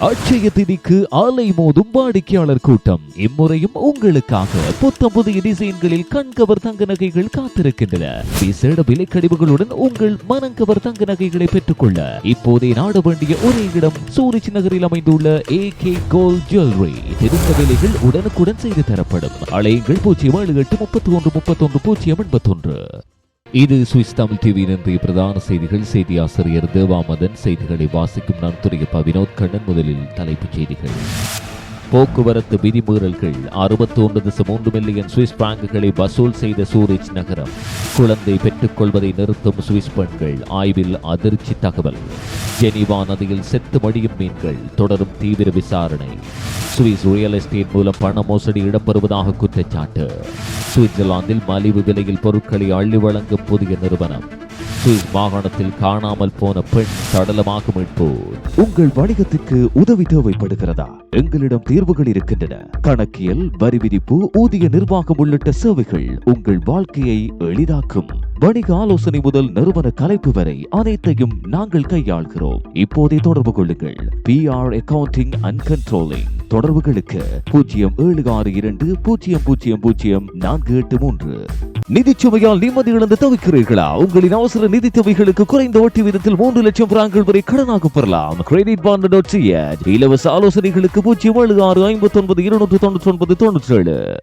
அட்சய திதிக்கு ஆலை மோதும் வாடிக்கையாளர் கூட்டம். இம்முறையும் உங்களுக்காக புத்தம் புதிய டிசைன்களில் கண்கவர் தங்க நகைகள் காத்திருக்கின்றன. விசேட விலைக்கழிவுகளுடன் உங்கள் மனங்கவர் தங்க நகைகளை பெற்றுக்கொள்ள இப்போதே நாட வேண்டிய ஒரே இடம் சூரிச் நகரில் அமைந்துள்ள ஏ கே கோல்ட் ஜுவல்லரி திருத்த விலைகள் உடனுக்குடன் செய்து தரப்படும். அலையுங்கள் பூஜ்ஜியம் ஏழு எட்டு முப்பத்தி ஒன்று முப்பத்தொன்று பூஜ்ஜியம் எண்பத்தொன்று. இது சுவிஸ் தமிழ் டிவியின் இன்றைய பிரதான செய்திகள். செய்தி ஆசிரியர் தேவாமதன் செய்திகளை வாசிக்கும் நான் துறையப்பா வினோத் கண்ணன். முதலில் தலைப்புச் செய்திகள். போக்குவரத்து விதிமீறல்கள் அறுபத்தொன்று தசம் மூன்று மில்லியன் சுவிஸ் பிராங்குகளை வசூல் செய்த சூரிச் நகரம். குழந்தை பெற்றுக்கொள்வதை நிறுத்தும் சுவிஸ் பெண்கள் ஆய்வில் அதிர்ச்சி தகவல். ஜெனிவா நதியில் செத்து மடியும் மீன்கள் தொடரும் தீவிர விசாரணை. சுவிஸ் ரியல் எஸ்டேட் மூலம் பண மோசடி இடம்பெறுவதாக குற்றச்சாட்டு. சுவிட்சர்லாந்தில் மலிவு விலையில் பொருட்களை அள்ளி வழங்கும் புதிய நிறுவனம். சுவிஸ் மாகாணத்தில் காணாமல் போன பெண் சடலமாக மீட்பு. உங்கள் வணிகத்திற்கு உதவி தேவைப்படுகிறதா? எங்களிடம் தீர்வுகள் இருக்கின்றன. கணக்கியல் வரி விதிப்பு ஊதிய நிர்வாகம் உள்ளிட்ட சேவைகள் உங்கள் வாழ்க்கையை எளிதாக்கும். வணிக ஆலோசனை முதல் நிறுவன கலைப்பு வரை அனைத்தையும் நாங்கள் கையாள்கிறோம். இப்போதே தொடர்பு கொள்ளுங்கள். P R accounting and controlling தொடர்புகளுக்கு பூஜ்ஜியம் ஏழு ஆறு இரண்டு பூஜ்ஜியம் பூஜ்ஜியம் பூஜ்ஜியம் நான்கு எட்டு மூன்று. நிதிச்சுமையால் நிம்மதி இழந்து தவிக்கிறீர்களா? உங்களின் அவசர நிதி தேவைகளுக்கு குறைந்த வட்டி விதத்தில் மூன்று லட்சம் பிராங்கள் வரை கடனாக பெறலாம். கிரெடிட் பாண்ட் டாட் இலவச ஆலோசனைகளுக்கு பூஜ்ஜியம் ஏழு ஆறு ஐம்பத்தி ஒன்பது இருநூற்று தொண்ணூற்றி ஒன்பது தொண்ணூற்றி ஏழு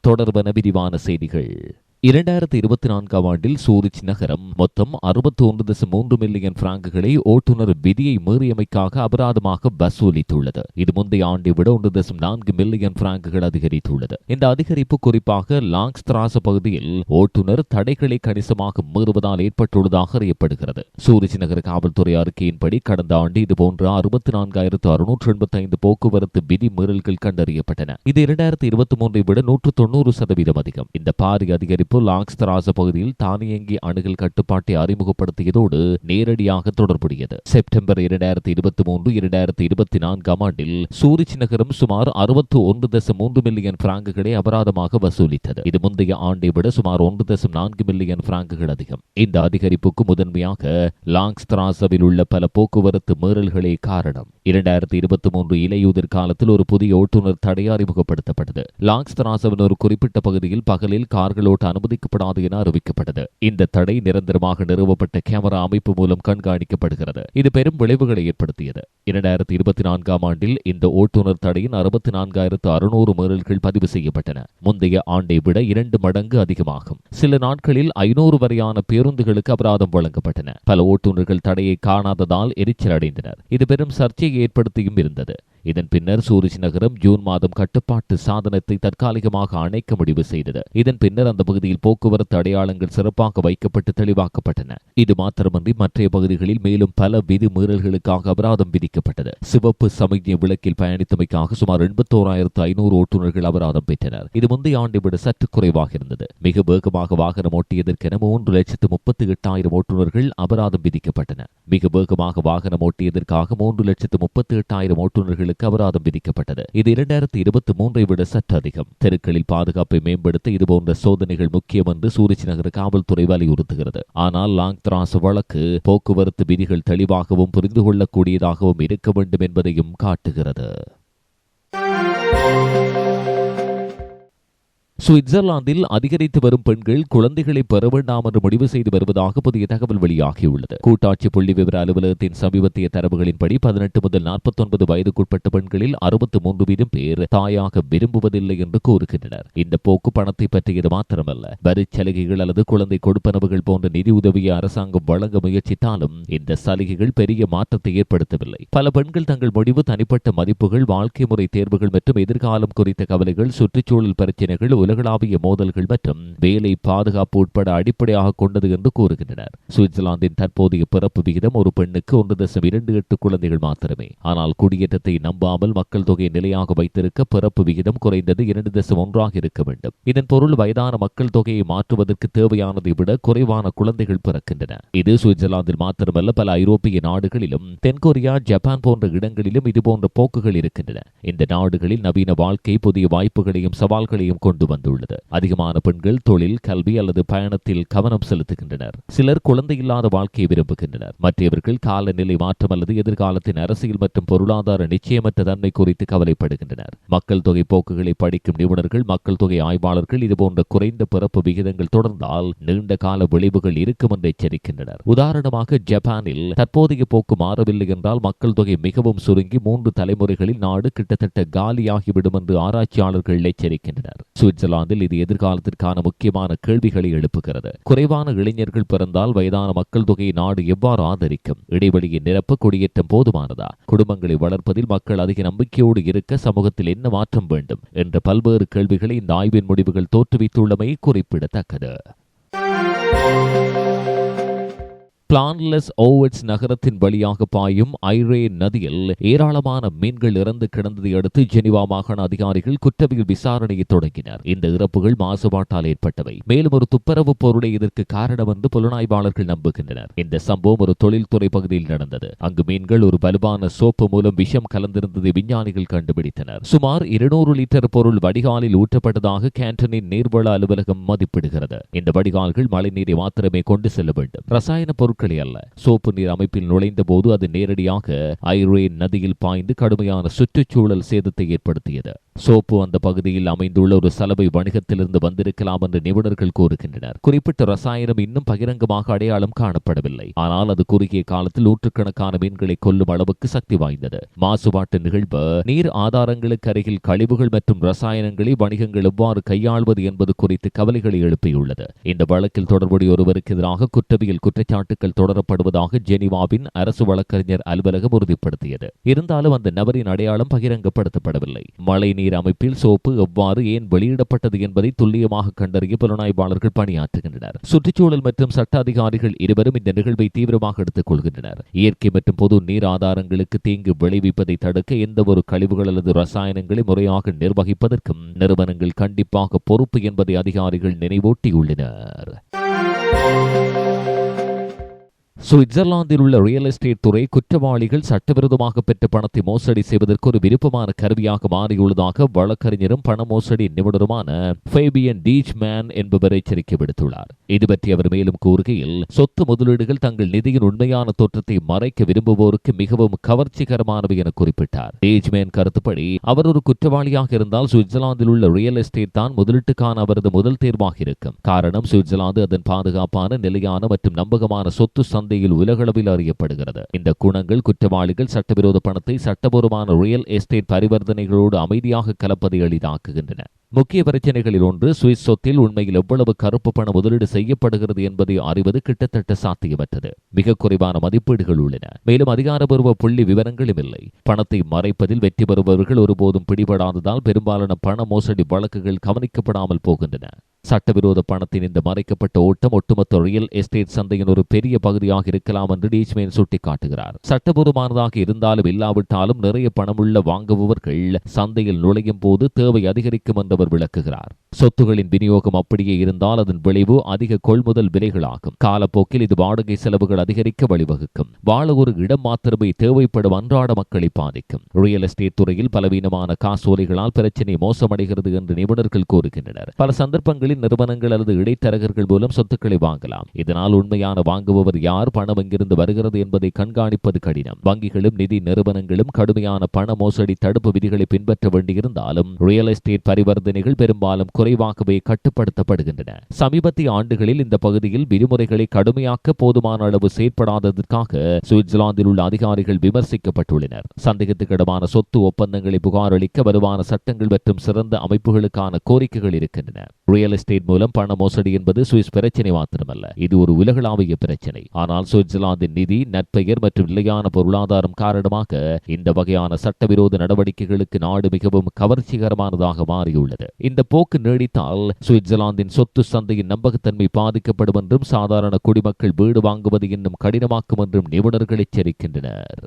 தொடர்பான விரிவான செய்திகள். இரண்டாயிரத்தி இருபத்தி நான்காம் ஆண்டில் சூரிச் நகரம் மொத்தம் அறுபத்தி ஒன்று தசம் மூன்று மில்லியன் பிராங்குகளை ஓட்டுநர் விதியை மீறியமைக்காக அபராதமாக வசூலித்துள்ளது. இது முந்தைய ஆண்டை விட ஒன்று தசம் நான்கு மில்லியன் பிராங்குகள் அதிகரித்துள்ளது. இந்த அதிகரிப்பு குறிப்பாக லாங்ஸ்திராச பகுதியில் ஓட்டுநர் தடைகளை கணிசமாக மீறுவதால் ஏற்பட்டுள்ளதாக அறியப்படுகிறது. சூரிச் நகர காவல்துறை அறிக்கையின்படி கடந்த ஆண்டு இதுபோன்ற அறுபத்தி நான்காயிரத்து அறுநூற்று எண்பத்தி ஐந்து போக்குவரத்து விதி மீறல்கள் கண்டறியப்பட்டன. இது இரண்டாயிரத்தி இருபத்தி மூன்றை விட நூற்று தொண்ணூறு சதவீதம் அதிகம். இந்த பாரி அதிகரிப்பு அமைப்பு லாக்ஸ்தராச பகுதியில் தானியங்கி அணுகல் கட்டுப்பாட்டை அறிமுகப்படுத்தியதோடு நேரடியாக தொடர்புடையது. செப்டம்பர் இரண்டாயிரத்தி இருபத்தி மூன்று இரண்டாயிரத்தி இருபத்தி நான்காம் ஆண்டில் சூரிச் நகரம் சுமார் அறுபத்தி ஒன்று தசம் மூன்று மில்லியன் பிராங்குகளை அபராதமாக வசூலித்தது. இது முந்தைய ஆண்டை விட சுமார் ஒன்று தசம் நான்கு மில்லியன் பிராங்குகள் அதிகம். இந்த அதிகரிப்புக்கு முதன்மையாக லாங்ஸ்திராசவில் உள்ள பல போக்குவரத்து மீறல்களே காரணம். இரண்டாயிரத்தி இருபத்தி மூன்று இலையுதிர் காலத்தில் ஒரு புதிய ஓட்டுநர் தடை அறிமுகப்படுத்தப்பட்டது. லாங்ஸ்திராசவின் ஒரு குறிப்பிட்ட பகுதியில் பகலில் கார்கள் ஓட்ட அனுமதிக்கப்படாது என அறிவிக்கப்பட்டது. இந்த தடை நிரந்தரமாக நிறுவப்பட்ட கேமரா அமைப்பு மூலம் கண்காணிக்கப்படுகிறது. இது பெரும் விளைவுகளை ஏற்படுத்தியது. இரண்டாயிரத்தி இருபத்தி நான்காம் ஆண்டில் இந்த ஓட்டுநர் தடையின் அறுபத்தி நான்காயிரத்து அறுநூறு மீறல்கள் பதிவு செய்யப்பட்டன. முந்தைய ஆண்டை விட இரண்டு மடங்கு அதிகமாகும். சில நாட்களில் ஐநூறு வரையான பேருந்துகளுக்கு அபராதம் வழங்கப்பட்டன. பல ஓட்டுநர்கள் தடையை காணாததால் எரிச்சல் அடைந்தனர் இது பெரும் சர்ச்சையை ஏற்படுத்தியும் இருந்தது. இதன் பின்னர் சூரிஜ் நகரம் ஜூன் மாதம் கட்டுப்பாட்டு சாதனத்தை தற்காலிகமாக அணைக்க முடிவு செய்தது. இதன் பின்னர் அந்த பகுதியில் போக்குவரத்து அடையாளங்கள் சிறப்பாக வைக்கப்பட்டு தெளிவாக்கப்பட்டன. இது மாத்திரமன்றி மற்றைய பகுதிகளில் மேலும் பல விதி மீறல்களுக்காக அபராதம் விதிக்கப்பட்டது. சிவப்பு சமிக்ஞை விளக்கில் பயணித்தமைக்காக சுமார் எண்பத்தோராயிரத்து ஐநூறு ஓட்டுநர்கள் அபராதம் பெற்றனர். இது முந்தைய ஆண்டை விட சற்று குறைவாக இருந்தது. மிக வேகமாக வாகனம் ஓட்டியதற்கென மூன்று லட்சத்து முப்பத்தி எட்டாயிரம் ஓட்டுநர்கள் அபராதம் விதிக்கப்பட்டன மிக வேகமாக வாகனம் ஓட்டியதற்காக மூன்று லட்சத்து முப்பத்தி எட்டாயிரம் ஓட்டுநர்களுக்கு அபராதம் விதிக்கப்பட்டது. இது இரண்டாயிரத்தி இருபத்தி மூன்றை விட சற்று அதிகம். தெருக்களில் பாதுகாப்பை மேம்படுத்த இதுபோன்ற சோதனைகள் முக்கியம் என்று சூரிச் நகர காவல்துறை வலியுறுத்துகிறது. ஆனால் லாங் திராஸ் வழக்கு போக்குவரத்து விதிகள் தெளிவாகவும் புரிந்து கொள்ளக்கூடியதாகவும் இருக்க வேண்டும் என்பதையும் காட்டுகிறது. சுவிட்சர்லாந்தில் அதிகரித்து வரும் பெண்கள் குழந்தைகளை பெற வேண்டாம் என்று முடிவு செய்து வருவதாக புதிய தகவல் வெளியாகியுள்ளது. கூட்டாட்சி புள்ளி விவர அலுவலகத்தின் சமீபத்திய தரவுகளின்படி பதினெட்டு முதல் நாற்பத்தொன்பது வயதுக்குட்பட்ட பெண்களில் அறுபத்தி மூன்று வீதம் பேர் தாயாக விரும்புவதில்லை என்று கூறுகின்றனர். இந்த போக்கு பணத்தை பற்றியது மாத்திரமல்ல. வரி சலுகைகள் அல்லது குழந்தை கொடுப்பனவுகள் போன்ற நிதி உதவியை அரசாங்கம் வழங்க முயற்சித்தாலும் இந்த சலுகைகள் பெரிய மாற்றத்தை ஏற்படுத்தவில்லை. பல பெண்கள் தங்கள் முடிவு தனிப்பட்ட மதிப்புகள் வாழ்க்கை முறை தேர்வுகள் மற்றும் எதிர்காலம் குறித்த கவலைகள் சுற்றுச்சூழல் பிரச்சினைகள் உலகளாவிய மோதல்கள் மற்றும் வேலை பாதுகாப்பு உட்பட அடிப்படையாக கொண்டது என்று கூறுகின்றனர். சுவிட்சர்லாந்தின் தற்போதைய பிறப்பு விகிதம் ஒரு பெண்ணுக்கு ஒன்று தசம் இரண்டு எட்டு குழந்தைகள் மாத்திரமே. ஆனால் குடியேற்றத்தை நம்பாமல் மக்கள் தொகையை நிலையாக வைத்திருக்க பிறப்பு விகிதம் குறைந்தது இரண்டு தசம் ஒன்றாக இருக்க வேண்டும். இதன் பொருள் வயதான மக்கள் தொகையை மாற்றுவதற்கு தேவையானதை விட குறைவான குழந்தைகள் பிறக்கின்றன. இது சுவிட்சர்லாந்தில் மாத்திரமல்ல பல ஐரோப்பிய நாடுகளிலும் தென்கொரியா ஜப்பான் போன்ற இடங்களிலும் இதுபோன்ற போக்குகள் இருக்கின்றன. இந்த நாடுகளில் நவீன வாழ்க்கை புதிய வாய்ப்புகளையும் சவால்களையும் கொண்டு வந்து வந்துள்ளது. அதிகமான பெண்கள் தொழில் கல்வி அல்லது பயணத்தில் கவனம் செலுத்துகின்றனர். சிலர் குழந்தை இல்லாத வாழ்க்கையை விரும்புகின்றனர். மற்றவர்கள் காலநிலை மாற்றம் அல்லது எதிர்காலத்தின் அரசியல் மற்றும் பொருளாதார நிச்சயமற்ற தன்மை குறித்து கவலைப்படுகின்றனர். மக்கள் தொகை போக்குகளை படிக்கும் நிபுணர்கள் மக்கள் தொகை ஆய்வாளர்கள் இதுபோன்ற குறைந்த பிறப்பு விகிதங்கள் தொடர்ந்தால் நீண்ட கால விளைவுகள் இருக்கும் என்று எச்சரிக்கின்றனர். உதாரணமாக ஜப்பானில் தற்போதைய போக்கு மாறவில்லை என்றால் மக்கள் தொகை மிகவும் சுருங்கி மூன்று தலைமுறைகளில் நாடு கிட்டத்தட்ட காலியாகிவிடும் என்று ஆராய்ச்சியாளர்கள் எச்சரிக்கின்றனர். சுவிட்சர்லாந்தில் இது எதிர்காலத்திற்கான முக்கியமான கேள்விகளை எழுப்புகிறது. குறைவான இளைஞர்கள் பிறந்தால் வயதான மக்கள் தொகையை நாடு எவ்வாறு ஆதரிக்கும்? இடைவெளியை நிரப்ப குடியேற்றம் போதுமானதா? குடும்பங்களை வளர்ப்பதில் மக்கள் அதிக நம்பிக்கையோடு இருக்க சமூகத்தில் என்ன மாற்றம் வேண்டும்? என்ற பல்வேறு கேள்விகளை இந்த ஆய்வின் முடிவுகள் தோற்றுவித்துள்ளமை குறிப்பிடத்தக்கது. பிளான்லெஸ் ஓவட்ஸ் நகரத்தின் வழியாக பாயும் ஐரே நதியில் ஏராளமான மீன்கள் இறந்து கிடந்ததை அடுத்து ஜெனிவா மாகாண அதிகாரிகள் குற்றவியல் விசாரணையை தொடங்கினர். இந்த இறப்புகள் மாசுபாட்டால் ஏற்பட்டவை. மேலும் ஒரு துப்புரவு பொருளை இதற்கு காரணம் என்று புலனாய்வாளர்கள் நம்புகின்றனர். இந்த சம்பவம் ஒரு தொழில்துறை பகுதியில் நடந்தது. அங்கு மீன்கள் ஒரு வலுவான சோப்பு மூலம் விஷம் கலந்திருந்ததை விஞ்ஞானிகள் கண்டுபிடித்தனர். சுமார் இருநூறு லிட்டர் பொருள் வடிகாலில் ஊற்றப்பட்டதாக கேண்டனின் நீர்வள அலுவலகம் மதிப்பிடுகிறது. இந்த வடிகால்கள் மழைநீரை மாத்திரமே கொண்டு செல்ல வேண்டும். ரசாயன பொருட்கள் பொருட்களே அல்ல. சோப்பு நீர் அமைப்பில் நுழைந்த போது அது நேரடியாக ஐரே நதியில் பாய்ந்து கடுமையான சுற்றுச்சூழல் சேதத்தை ஏற்படுத்தியது. சோப்பு அந்த பகுதியில் அமைந்துள்ள ஒரு சலவை வணிகத்திலிருந்து வந்திருக்கலாம் என்று நிபுணர்கள் கூறுகின்றனர். குறிப்பிட்ட ரசாயனம் இன்னும் பகிரங்கமாக அடையாளம் காணப்படவில்லை. ஆனால் அது குறுகிய காலத்தில் நூற்றுக்கணக்கான மீன்களை கொல்லும் அளவுக்கு சக்தி வாய்ந்தது. மாசுபாட்டு நிகழ்வு நீர் ஆதாரங்களுக்கு அருகில் கழிவுகள் மற்றும் ரசாயனங்களை வணிகங்கள் எவ்வாறு கையாள்வது என்பது குறித்து கவலைகளை எழுப்பியுள்ளது. இந்த வழக்கில் தொடர்புடைய ஒருவருக்கு எதிராக குற்றவியல் குற்றச்சாட்டுகள் தொடரப்படுவதாக ஜெனிவாவின் அரசு வழக்கறிஞர் அலுவலகம் உறுதிப்படுத்தியது. இருந்தாலும் அந்த நபரின் அடையாளம் பகிரங்கப்படுத்தப்படவில்லை. மழை நீர் அமைப்பில் சோப்பு எவ்வாறு ஏன் வெளியிடப்பட்டது என்பதை துல்லியமாக கண்டறிய புலனாய்வாளர்கள் பணியாற்றுகின்றனர். சுற்றுச்சூழல் மற்றும் சட்ட அதிகாரிகள் இருவரும் இந்த நிகழ்வை தீவிரமாக எடுத்துக் கொள்கின்றனர். இயற்கை மற்றும் பொது நீர் ஆதாரங்களுக்கு தீங்கு விளைவிப்பதை தடுக்க எந்த ஒரு கழிவுகள் அல்லது ரசாயனங்களை முறையாக நிர்வகிப்பதற்கும் நிறுவனங்கள் கண்டிப்பாக பொறுப்பு என்பதை அதிகாரிகள் நினைவூட்டியுள்ளனர். சுவிட்சர்லாந்தில் உள்ள ரியல் எஸ்டேட் துறை குற்றவாளிகள் சட்டவிரோதமாக பெற்ற பணத்தை மோசடி செய்வதற்கு ஒரு விருப்பமான கருவியாக மாறியுள்ளதாக வழக்கறிஞரும் பண மோசடி நிபுணருமான ஃபேபியன் என்பவர் எச்சரிக்கை விடுத்துள்ளார். இது பற்றி அவர் மேலும் கூறுகையில் சொத்து முதலீடுகள் தங்கள் நிதியின் உண்மையான தோற்றத்தை மறைக்க விரும்புவோருக்கு மிகவும் கவர்ச்சிகரமானவை என குறிப்பிட்டார். டீச்மேன் கருத்துப்படி அவர் ஒரு குற்றவாளியாக இருந்தால் சுவிட்சர்லாந்தில் உள்ள ரியல் எஸ்டேட் தான் முதலீட்டுக்கான அவரது முதல் தேர்வாக இருக்கும். காரணம் சுவிட்சர்லாந்து அதன் பாதுகாப்பான நிலையான மற்றும் நம்பகமான சொத்து சந்தையில் உலகளவில் அறியப்படுகிறது. இந்த குணங்கள் குற்றவாளிகள் சட்டவிரோத பணத்தை சட்டபூர்வமான ரியல் எஸ்டேட் பரிவர்த்தனைகளோடு அமைதியாக கலப்பதை எளிதாக்குகின்றன. முக்கிய பிரச்சனைகளில் ஒன்று சுவிஸ் சொத்தில் உண்மையில் எவ்வளவு கருப்பு பணம் முதலீடு செய்யப்படுகிறது என்பதை அறிவது கிட்டத்தட்ட சாத்தியமற்றது. மிக குறைவான மதிப்பீடுகள் உள்ளன. மேலும் அதிகாரபூர்வ புள்ளி விவரங்களும் இல்லை. பணத்தை மறைப்பதில் வெற்றி பெறுபவர்கள் ஒருபோதும் பிடிபடாததால் பெரும்பாலான பண மோசடி வழக்குகள் கவனிக்கப்படாமல் போகின்றன. சட்டவிரோத பணத்தின் இந்த மறைக்கப்பட்ட ஓட்டம் ஒட்டுமொத்த ரியல் எஸ்டேட் சந்தையின் ஒரு பெரிய பகுதியாக இருக்கலாம் என்று டீச்மேன் சுட்டிக்காட்டுகிறார். சட்டபூர்வமானதாக இருந்தாலும் இல்லாவிட்டாலும் நிறைய பணமுள்ள வாங்குபவர்கள் சந்தையில் நுழையும் போது தேவை அதிகரிக்கும் என்று அவர் விளக்குகிறார். சொத்துகளின் விநியோகம் அப்படியே இருந்தால் அதன் விளைவு அதிக கொள்முதல் விலைகளாகும். காலப்போக்கில் இது வாடகை செலவுகள் அதிகரிக்க வழிவகுக்கும். வாழ ஒரு இடம் மாத்திரமே தேவைப்படும் அன்றாட மக்களை பாதிக்கும். ரியல் எஸ்டேட் துறையில் பலவீனமான காசோலைகளால் பிரச்சனை மோசமடைகிறது என்று நிபுணர்கள் கூறுகின்றனர். பல சந்தர்ப்பங்களில் நிறுவனங்கள் அல்லது இடைத்தரகர்கள் மூலம் சொத்துக்களை வாங்கலாம். இதனால் உண்மையான வாங்குபவர் யார் பணம் எங்கிருந்து வருகிறது என்பதை கண்காணிப்பது கடினம். வங்கிகளும் நிதி நிறுவனங்களும் கடுமையான பண மோசடி தடுப்பு விதிகளை பின்பற்ற வேண்டியிருந்தாலும் ரியல் எஸ்டேட் பரிவர்த்தனைகள் பெரும்பாலும் குறைவாகவே கட்டுப்படுத்தப்படுகின்றன. சமீபத்திய ஆண்டுகளில் இந்த பகுதியில் விதிமுறைகளை கடுமையாக்க போதுமான அளவு செயற்படாததற்காக சுவிட்சர்லாந்தில் உள்ள அதிகாரிகள் விமர்சிக்கப்பட்டுள்ளனர். சந்தேகத்துக்கிடமான சொத்து ஒப்பந்தங்களை புகாரளிக்க வருவான சட்டங்கள் மற்றும் சிறந்த அமைப்புகளுக்கான கோரிக்கைகள் இருக்கின்றன. ரியல் எஸ்டேட் மூலம் பண மோசடி என்பது சுவிஸ் பிரச்சனை மாத்திரமல்ல. இது ஒரு உலகளாவிய பிரச்சனை. ஆனால் சுவிட்சர்லாந்தின் நிதி நற்பெயர் மற்றும் நிலையான பொருளாதாரம் காரணமாக இந்த வகையான சட்டவிரோத நடவடிக்கைகளுக்கு நாடு மிகவும் கவர்ச்சிகரமானதாக மாறியுள்ளது. இந்த போக்கு நீடித்தால் சுவிட்சர்லாந்தின் சொத்து சந்தையின் நம்பகத்தன்மை பாதிக்கப்படும் என்றும் சாதாரண குடிமக்கள் வீடு வாங்குவது இன்னும் கடினமாக்கும் என்றும் நிபுணர்கள் எச்சரிக்கின்றனர்.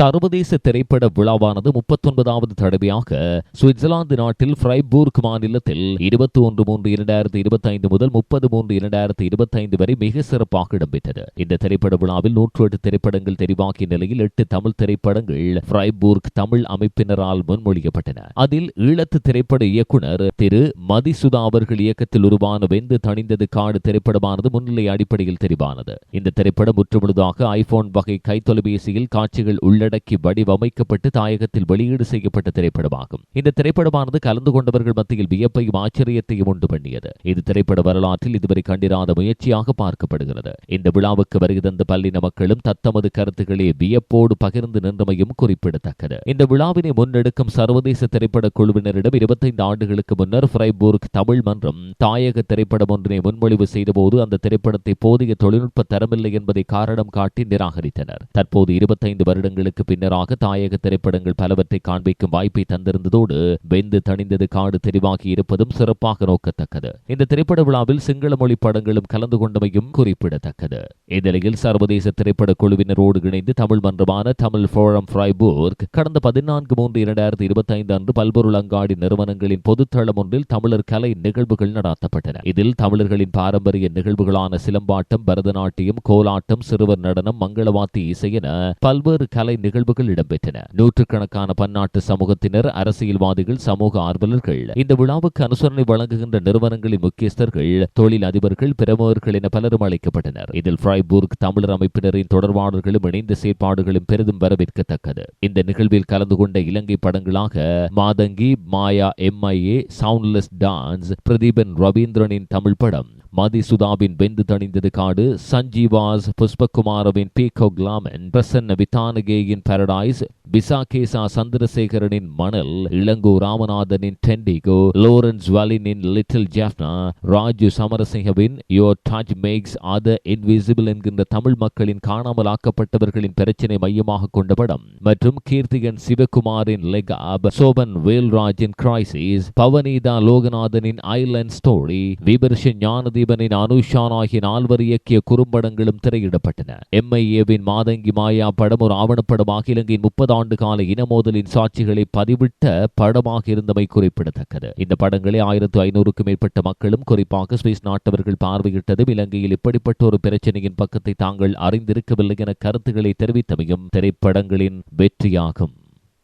சர்வதேச திரைப்பட விழாவானது முப்பத்தொன்பதாவது தடவையாக சுவிட்சர்லாந்து நாட்டில் ஃப்ரைபூர்க் மாநிலத்தில் இருபத்தி ஒன்று மூன்று இரண்டாயிரத்தி இருபத்தி ஐந்து முதல் முப்பது மூன்று இரண்டாயிரத்தி இருபத்தி ஐந்து வரை மிக சிறப்பாக இடம்பெற்றது. இந்த திரைப்பட விழாவில் நூற்று எட்டு திரைப்படங்கள் தெரிவாக்கிய நிலையில் எட்டு தமிழ் திரைப்படங்கள் ஃப்ரைபூர்க் தமிழ் அமைப்பினரால் முன்மொழியப்பட்டன. அதில் ஈழத்து திரைப்பட இயக்குனர் திரு மதிசுதா அவர்கள் இயக்கத்தில் உருவான வெந்து தணிந்தது காடு திரைப்படமானது முன்னிலை அடிப்படையில் தெரிவானது. இந்த திரைப்படம் முற்றுமுழுதாக ஐபோன் வகை கைத்தொலைபேசியில் காட்சிகள் உள்ளடக்கி வடிவமைக்கப்பட்டு தாயகத்தில் வெளியீடு செய்யப்பட்ட திரைப்படமாகும். இந்த திரைப்படமானது கலந்து கொண்டவர்கள் மத்தியில் வியப்பையும் ஆச்சரியத்தையும் உண்டு பண்ணியது. இது திரைப்பட வரலாற்றில் இதுவரை கண்டிராத முயற்சியாக பார்க்கப்படுகிறது. இந்த விழாவுக்கு வருகை தந்த பல்லின மக்களும் தத்தமது கருத்துக்களை வியப்போடு பகிர்ந்து நின்றமையும் குறிப்பிடத்தக்கது. இந்த விழாவினை முன்னெடுக்கும் சர்வதேச திரைப்பட குழுவினரிடம் இருபத்தைந்து ஆண்டுகளுக்கு முன்னர் ஃப்ரைபூர்க் தமிழ் மன்றம் தாயக திரைப்படம் ஒன்றினை முன்மொழிவு செய்தபோது அந்த திரைப்படத்தை போதிய தொழில்நுட்ப தரமில்லை என்பதை காரணம் காட்டி நிராகரித்தனர். தற்போது இருபத்தைந்து வருடங்களுக்கு பின்னராக தாயக திரைப்படங்கள் பலவற்றை காண்பிக்கும் வாய்ப்பை தந்திருந்ததோடு வெந்து தணிந்தது காடு தெரிவாகி இருப்பதும் சிறப்பாக நோக்கத்தக்கது. இந்த திரைப்பட விழாவில் சிங்கள மொழி படங்களும் கலந்து கொண்டமையும் குறிப்பிடத்தக்கது. இந்நிலையில் சர்வதேச திரைப்பட குழுவினரோடு இணைந்து தமிழ் மன்றமான தமிழ் ஃபோரம் ஃப்ரைபூர்க் கடந்த பதினான்கு மூன்று இரண்டாயிரத்தி இருபத்தி ஐந்து அன்று பல்பொருள் அங்காடி நிறுவனங்களின் பொதுத்தளம் ஒன்றில் தமிழர் கலை நிகழ்வுகள் நடாத்தப்பட்டன. இதில் தமிழர்களின் பாரம்பரிய நிகழ்வுகளான சிலம்பாட்டம் பரதநாட்டியம் கோலாட்டம் சிறுவர் நடனம் மங்களவாத்தி இசை என பல்வேறு கலை நிகழ்வுகள் இடம்பெற்றன. நூற்றுக்கணக்கான பன்னாட்டு சமூகத்தினர் அரசியல்வாதிகள் சமூக ஆர்வலர்கள் இந்த விழாவுக்கு அனுசரணை வழங்குகின்ற நிறுவனங்களின் முக்கியஸ்தர்கள் தொழில் அதிபர்கள் பிரமுகர்கள் என பலரும் அழைக்கப்பட்டனர். இதில் ஃப்ரைபூர்க் தமிழர் அமைப்பினரின் தொடர்பாளர்களும் இணைந்த செயற்பாடுகளும் பெரிதும் வரவேற்கத்தக்கது. இந்த நிகழ்வில் கலந்து கொண்ட இலங்கை படங்களாக Mathangi Maya M I A soundless dance Pratheepan ரவீந்திரனின் Tamil படம் மதிசுதாவின் வெந்து தணிந்தது காடு சஞ்சீவாஸ் புஷ்பகுமாரவின் பீகோ கிளாமன் பிரசன்ன வித்தானகேயின் பாண்டியின் பாரடைஸ் பிசாகேசா சந்திரசேகரனின் மணல் இளங்கோ ராமநாதனின் டெண்டிகோ லோரன்ஸ் வாலினின் லிட்டில் ஜாஃப்னா ராஜு சமரசிங்கவின் யோர் டாஜ் மேக்ஸ் அத இன்விசிபிள் என்கின்ற தமிழ் மக்களின் காணாமல் ஆக்கப்பட்டவர்களின் பிரச்சனை மையமாக கொண்ட படம். மற்றும் கீர்த்திகன் சிவகுமாரின் லெகாப் சோபன் வேல்ராஜின் கிரைசிஸ் பவனீதா லோகநாதனின் ஐலண்ட் ஸ்டோரி விபர்ஷன் ஞானதீபனின் அனுஷான் ஆகிய நால்வர் இயக்கிய குறும்படங்களும் திரையிடப்பட்டன. எம்ஐஏவின் மாதங்கி மாயா படம் ஒரு ஆவணப்படம் ஆவணப்படமாக இலங்கையின் முப்பது ஆண்டு கால இனமோதலின் சாட்சிகளை பதிவிட்ட படமாக இருந்தமை குறிப்பிடத்தக்கது. இந்த படங்களை ஆயிரத்து ஐநூறுக்கும் மேற்பட்ட மக்களும் குறிப்பாக சுவிஸ் நாட்டவர்கள் பார்வையிட்டதும் இலங்கையில் இப்படிப்பட்ட ஒரு பிரச்சனையின் பக்கத்தை தாங்கள் அறிந்திருக்கவில்லை என கருத்துக்களை தெரிவித்தமையும் திரைப்படங்களின் வெற்றியாகும்.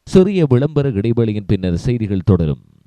சிறிய விளம்பர இடைவெளியின் பின்னர் செய்திகள் தொடரும்.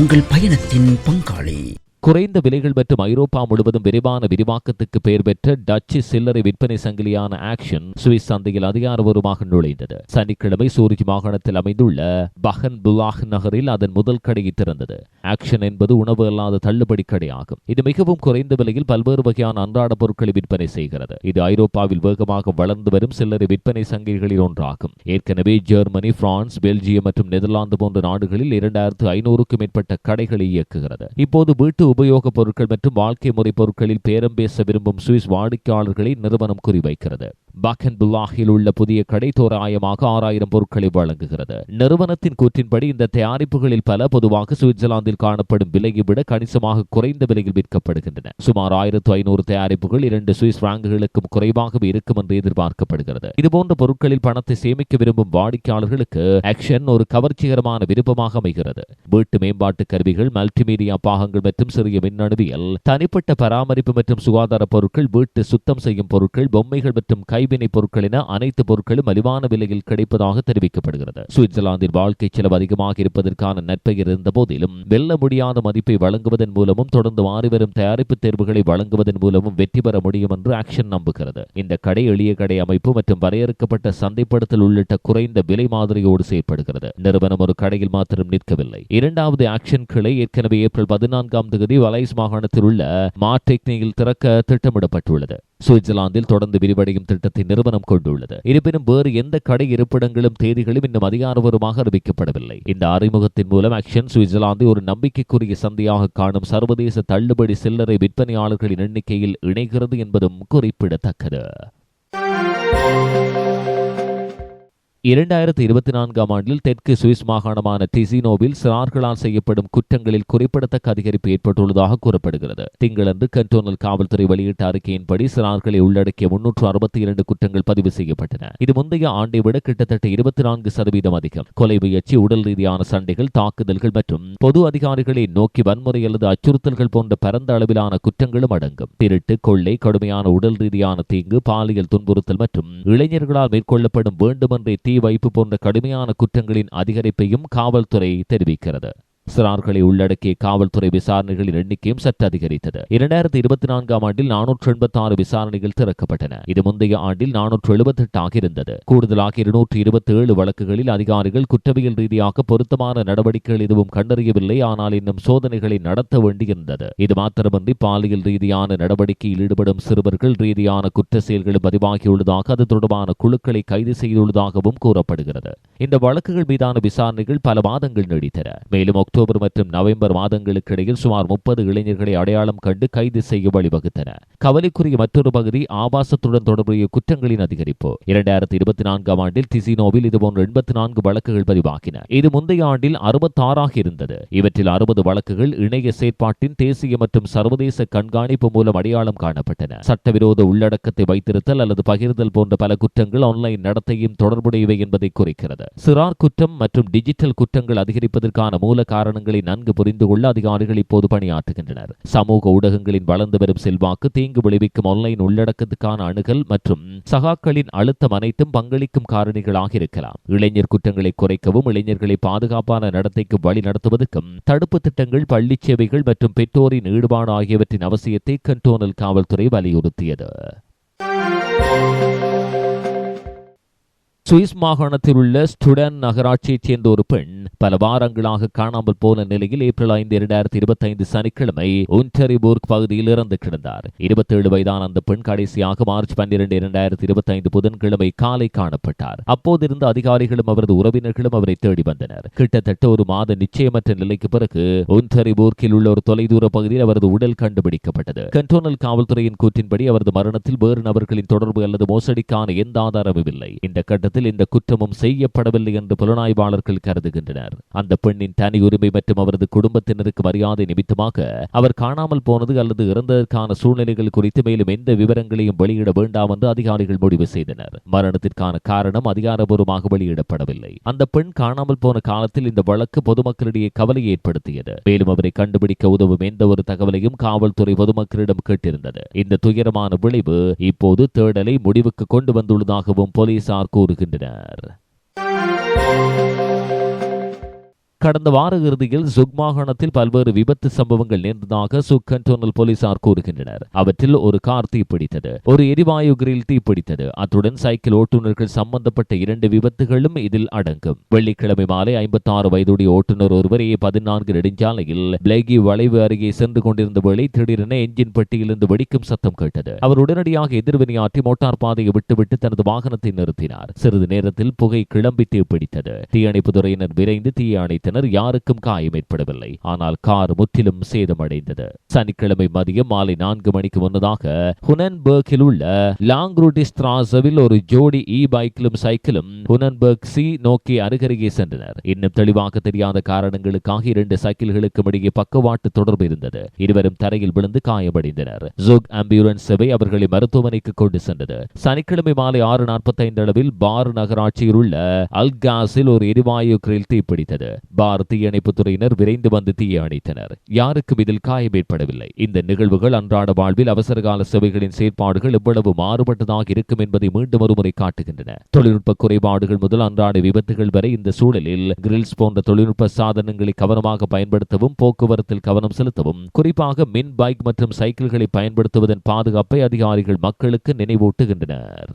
உங்கள் பயணத்தின் பங்காளி. குறைந்த விலைகள் மற்றும் ஐரோப்பா முழுவதும் விரிவான விரிவாக்கத்துக்கு பெயர் பெற்ற டச்சு சில்லறை விற்பனை சங்கிலியான ஆக்ஷன் சுவிஸ் சந்தையில் அதிகாரபூர்வமாக நுழைந்தது. சனிக்கிழமை சூரிஜ் மாகாணத்தில் அமைந்துள்ள பஹன் புலாஹ் நகரில் அதன் முதல் கடையை திறந்தது. ஆக்ஷன் என்பது உணவு அல்லாத தள்ளுபடி கடையாகும். இது மிகவும் குறைந்த விலையில் பல்வேறு வகையான அன்றாட பொருட்களை விற்பனை செய்கிறது. இது ஐரோப்பாவில் வேகமாக வளர்ந்து வரும் சில்லறை விற்பனை சங்கிலிகளில் ஒன்றாகும். ஏற்கனவே ஜெர்மனி பிரான்ஸ் பெல்ஜியம் மற்றும் நெதர்லாந்து போன்ற நாடுகளில் இரண்டாயிரத்து ஐநூறுக்கும் மேற்பட்ட கடைகளை இயக்குகிறது. இப்போது வீட்டு உபயோகப் பொருட்கள் மற்றும் வாழ்க்கை முறை பொருட்களில் பேரம் பேச விரும்பும் சுவிஸ் வாடிக்கையாளர்களை நிறுவனம் குறிவைக்கிறது. பக்கன்புல்லாஹில் உள்ள புதிய கடை தோராயமாக ஆறாயிரம் பொருட்களை வழங்குகிறது. நிறுவனத்தின் கூற்றின்படி இந்த தயாரிப்புகளில் பல பொதுவாக சுவிட்சர்லாந்தில் காணப்படும் விலையை விட கணிசமாக குறைந்த விலையில் விற்கப்படுகின்றன. சுமார் ஆயிரத்து ஐநூறு தயாரிப்புகள் இரண்டு சுவிஸ் பிராங்குகளுக்கும் குறைவாகவே இருக்கும் என்று எதிர்பார்க்கப்படுகிறது. இதுபோன்ற பொருட்களில் பணத்தை சேமிக்க விரும்பும் வாடிக்கையாளர்களுக்கு ஆக்ஷன் ஒரு கவர்ச்சிகரமான விருப்பமாக அமைகிறது. வீட்டு மேம்பாட்டு கருவிகள் மல்டிமீடியா பாகங்கள் மற்றும் சிறிய மின்னணுவியல் தனிப்பட்ட பராமரிப்பு மற்றும் சுகாதார பொருட்கள் வீட்டு சுத்தம் செய்யும் பொருட்கள் பொம்மைகள் மற்றும் கை கைவினைப் பொருட்கள் என அனைத்து பொருட்களும் மலிவான விலையில் கிடைப்பதாக தெரிவிக்கப்படுகிறது. சுவிட்சர்லாந்தின் வாழ்க்கை செலவு அதிகமாக இருப்பதற்கான நற்பெயர் இருந்த போதிலும் வெல்ல முடியாத மதிப்பை வழங்குவதன் மூலமும் தொடர்ந்து மாறிவரும் தயாரிப்பு தேர்வுகளை வழங்குவதன் மூலமும் வெற்றி பெற முடியும் என்று ஆக்ஷன் நம்புகிறது. இந்த கடை எளிய கடை அமைப்பு மற்றும் வரையறுக்கப்பட்ட சந்தைப்படுத்தல் உள்ளிட்ட குறைந்த விலை மாதிரியோடு செயற்படுகிறது. நிறுவனம் ஒரு கடையில் மாத்திரம் நிற்கவில்லை. இரண்டாவது ஆக்ஷன் கிளை ஏற்கனவே ஏப்ரல் பதினான்காம் தேதி வலைஸ் மாகாணத்தில் உள்ள மார்டெக்னியில் திறக்க திட்டமிடப்பட்டுள்ளது. சுவிட்சர்லாந்தில் தொடர்ந்து விரிவடையும் திட்டத்தை நிறுவனம் கொண்டுள்ளது. இருப்பினும் வேறு எந்த கடை இருப்பிடங்களும் தேதிகளும் இன்னும் அதிகாரபூர்வமாக அறிவிக்கப்படவில்லை. இந்த அறிமுகத்தின் மூலம் ஆக்ஷன் சுவிட்சர்லாந்தை ஒரு நம்பிக்கைக்குரிய சந்தையாக காணும் சர்வதேச தள்ளுபடி சில்லறை விற்பனையாளர்களின் எண்ணிக்கையில் இணைகிறது என்பதும் குறிப்பிடத்தக்கது. இரண்டாயிரத்தி இருபத்தி நான்காம் ஆண்டில் தெற்கு சுவிஸ் மாகாணமான டிசினோவில் சிறார்களால் செய்யப்படும் குற்றங்களில் குறிப்பிடத்தக்க அதிகரிப்பு ஏற்பட்டுள்ளதாக கூறப்படுகிறது. திங்களன்று கண்டோனல் காவல்துறை வெளியிட்ட அறிக்கையின்படி சிறார்களை உள்ளடக்கிய முன்னூற்று அறுபத்தி இரண்டு குற்றங்கள் பதிவு செய்யப்பட்டன. இது முந்தைய ஆண்டை விட கிட்டத்தட்ட இருபத்தி நான்கு சதவீதம் அதிகம். கொலை முயற்சி உடல் ரீதியான சண்டைகள் தாக்குதல்கள் மற்றும் பொது அதிகாரிகளை நோக்கி வன்முறை அல்லது அச்சுறுத்தல்கள் போன்ற பரந்த அளவிலான குற்றங்களும் அடங்கும். திருட்டு கொள்ளை கடுமையான உடல் ரீதியான தீங்கு பாலியல் துன்புறுத்தல் மற்றும் இளைஞர்களால் மேற்கொள்ளப்படும் வேண்டுமென்றே தீ வைப்பு போன்ற கடுமையான குற்றங்களின் அதிகரிப்பையும் காவல்துறை தெரிவிக்கிறது. சிறார்களை உள்ளடக்கிய காவல்துறை விசாரணைகளின் எண்ணிக்கையும் சற்று அதிகரித்தது. இரண்டாயிரத்தி இருபத்தி நான்காம் ஆண்டில் நானூற்று எண்பத்தி ஆறு விசாரணைகள் திறக்கப்பட்டன. இது முந்தைய ஆண்டில் நானூற்று எழுபத்தி எட்டாக இருந்தது. கூடுதலாக இருநூற்று இருபத்தி ஏழு வழக்குகளில் அதிகாரிகள் குற்றவியல் ரீதியாக பொருத்தமான நடவடிக்கைகள் எதுவும் கண்டறியவில்லை. ஆனால் இன்னும் சோதனைகளை நடத்த வேண்டியிருந்தது. இது மாத்திரமன்றி பாலியல் ரீதியான நடவடிக்கையில் ஈடுபடும் சிறுவர்கள் ரீதியான குற்ற செயல்களும் பதிவாகியுள்ளதாக அது தொடர்பான குழுக்களை கைது செய்துள்ளதாகவும் கூறப்படுகிறது. இந்த வழக்குகள் மீதான விசாரணைகள் பல மாதங்கள் நீடித்தன. மேலும் அக்டோபர் அக்டோபர் மற்றும் நவம்பர் மாதங்களுக்கு இடையில் சுமார் முப்பது இளைஞர்களை அடையாளம் கண்டு கைது செய்ய வழிவகுத்தன கவலைக்குரிய மற்றொரு பகுதி ஆபாசத்துடன் தொடர்புடைய குற்றங்களின் அதிகரிப்பு. இரண்டாயிரத்தி இருபத்தி நான்காம் ஆண்டில் திசினோவில் இதுபோன்ற எண்பத்தி நான்கு வழக்குகள் பதிவாகின. இது முந்தைய ஆண்டில் அறுபத்தாறாக இருந்தது. இவற்றில் அறுபது வழக்குகள் இணைய செயற்பாட்டின் தேசிய மற்றும் சர்வதேச கண்காணிப்பு மூலம் அடையாளம் காணப்பட்டன. சட்டவிரோத உள்ளடக்கத்தை வைத்திருத்தல் அல்லது பகிர்தல் போன்ற பல குற்றங்கள் ஆன்லைன் நடத்தையும் தொடர்புடையவை என்பதை குறிக்கிறது. சிறார் குற்றம் மற்றும் டிஜிட்டல் குற்றங்கள் அதிகரிப்பதற்கான மூல காரணம் காரணங்களை நன்கு புரிந்து கொள்ள அதிகாரிகள் இப்போது பணியாற்றுகின்றனர். சமூக ஊடகங்களின் வளர்ந்து வரும் செல்வாக்கு தீங்கு விளைவிக்கும் ஆன்லைன் உள்ளடக்கத்துக்கான அணுகல் மற்றும் சகாக்களின் அழுத்தம் அனைத்தும் பங்களிக்கும் காரணிகளாக இருக்கலாம். இளைஞர் குற்றங்களை குறைக்கவும் இளைஞர்களை பாதுகாப்பான நடத்தைக்கு வழி நடத்துவதற்கும் தடுப்பு திட்டங்கள் பள்ளி சேவைகள் மற்றும் பெற்றோரின் ஈடுபாடு ஆகியவற்றின் அவசியத்தை கண்டோனல் காவல்துறை வலியுறுத்தியது. சுவிஸ் மாகாணத்தில் உள்ள ஸ்டுடன் நகராட்சியைச் சேர்ந்த ஒரு பெண் பல வாரங்களாக காணாமல் போன நிலையில் ஏப்ரல் ஐந்து இரண்டாயிரத்தி இருபத்தி ஐந்து சனிக்கிழமை உன்டரிபூர்க் பகுதியில் இறந்து கிடந்தார். இருபத்தேழு வயதான அந்த பெண் கடைசியாக மார்ச் பன்னிரண்டு இரண்டாயிரத்தி இருபத்தி ஐந்து புதன்கிழமை காலை காணப்பட்டார். அப்போதிருந்த அதிகாரிகளும் அவரது உறவினர்களும் அவரை தேடி வந்தனர். கிட்டத்தட்ட ஒரு மாத நிச்சயமற்ற நிலைக்கு பிறகு உன்டரிபூர்க்கில் உள்ள ஒரு தொலைதூர பகுதியில் அவரது உடல் கண்டுபிடிக்கப்பட்டது. கண்டோனல் காவல்துறையின் கூற்றின்படி அவரது மரணத்தில் வேறு நபர்களின் தொடர்பு அல்லது மோசடிக்கான எந்த ஆதாரமும் இல்லை. இந்த கட்டத்தில் இந்த குற்றமும் செய்யப்படவில்லை என்று புலனாய்வாளர்கள் கருதுகின்றனர். அந்த பெண்ணின் தனி உரிமை மற்றும் அவரது குடும்பத்தினருக்கு மரியாதை நிமித்தமாக அவர் காணாமல் போனது அல்லது இறந்ததற்கான சூழ்நிலைகள் குறித்து மேலும் எந்த விவரங்களையும் வெளியிட வேண்டாம் என்று அதிகாரிகள் முடிவு செய்தனர். மரணத்திற்கான காரணம் அதிகாரபூர்வமாக வெளியிடப்படவில்லை. அந்த பெண் காணாமல் போன காலத்தில் இந்த வழக்கு பொதுமக்களிடையே கவலையை ஏற்படுத்தியது. மேலும் அவரை கண்டுபிடிக்க உதவும் எந்த ஒரு தகவலையும் காவல்துறை பொதுமக்களிடம் கேட்டிருந்தது. இந்த துயரமான விளைவு இப்போது தேடலை முடிவுக்கு கொண்டு வந்துள்ளதாகவும் போலீசார் கூறுகின்றனர். pendengar. கடந்த வார இறுதியில் சுக் மாகாணத்தில் பல்வேறு விபத்து சம்பவங்கள் நேர்ந்ததாக சுக் கண்டோனல் போலீசார் கூறுகின்றனர். அவற்றில் ஒரு கார் தீப்பிடித்தது ஒரு எரிவாயு கிரில் தீப்பிடித்தது. அத்துடன் சைக்கிள் ஓட்டுநர்கள் சம்பந்தப்பட்ட இரண்டு விபத்துகளும் இதில் அடங்கும். வெள்ளிக்கிழமை மாலை ஐம்பத்தி ஆறு வயதுடைய ஓட்டுநர் ஒருவர் ஏ பதினான்கு நெடுஞ்சாலையில் பிளேகி வளைவு அருகே சென்று கொண்டிருந்த வேளை திடீரென என்ஜின் பெட்டியிலிருந்து வெடிக்கும் சத்தம் கேட்டது. அவர் உடனடியாக எதிர்வினையாற்றி மோட்டார் பாதையை விட்டுவிட்டு தனது வாகனத்தை நிறுத்தினார். சிறிது நேரத்தில் புகை கிளம்பி தீப்பிடித்தது. தீயணைப்பு துறையினர் விரைந்து தீயை அணைத்தனர். யாருக்கும் காயம் ஏற்படவில்லை. ஆனால் கார் முற்றிலும் சேதமடைந்தது. சனிக்கிழமை மதியம் மாலை நான்கு மணிக்கு முன்னதாக ஹுனன்பர்கில் உள்ள லாங்ரூட்டி ஸ்திராசவில் ஒரு ஜோடி இ பைக்கிலும் சைக்கிளும் ஹுனன்பர்க் சி நோக்கி அருகருகே சென்றனர். இன்னும் தெளிவாக தெரியாத காரணங்களுக்காக இரண்டு சைக்கிள்களுக்கும் இடையே பக்கவாட்டு தொடர்பு இருந்தது. இருவரும் தரையில் விழுந்து காயமடைந்தனர். ஜோக் ஆம்புலன்ஸ் சேவை அவர்களை மருத்துவமனைக்கு கொண்டு சென்றது. சனிக்கிழமை மாலை ஆறு நாற்பத்தைந்து அளவில் பார் நகராட்சியில் உள்ள அல்காஸில் ஒரு எரிவாயு கிரில் தீப்பிடித்தது. பார் தீயணைப்புத்துறையினர் விரைந்து வந்து தீயை அணைத்தனர். யாருக்கும் இதில் காயம் ஏற்படவில்லை. இந்த நிகழ்வுகள் அன்றாட வாழ்வில் அவசரகால சேவைகளின் செயற்பாடுகள் எவ்வளவு மாறுபட்டதாக இருக்கும் என்பதை மீண்டும் ஒருமுறை காட்டுகின்றன. தொழில்நுட்ப குறைபாடுகள் முதல் அன்றாட விபத்துகள் வரை இந்த சூழலில் கிரில்ஸ் போன்ற தொழில்நுட்ப சாதனங்களை கவனமாக பயன்படுத்தவும் போக்குவரத்தில் கவனம் செலுத்தவும் குறிப்பாக மின் பைக் மற்றும் சைக்கிள்களை பயன்படுத்துவதன் பாதுகாப்பை அதிகாரிகள் மக்களுக்கு நினைவூட்டுகின்றனர்.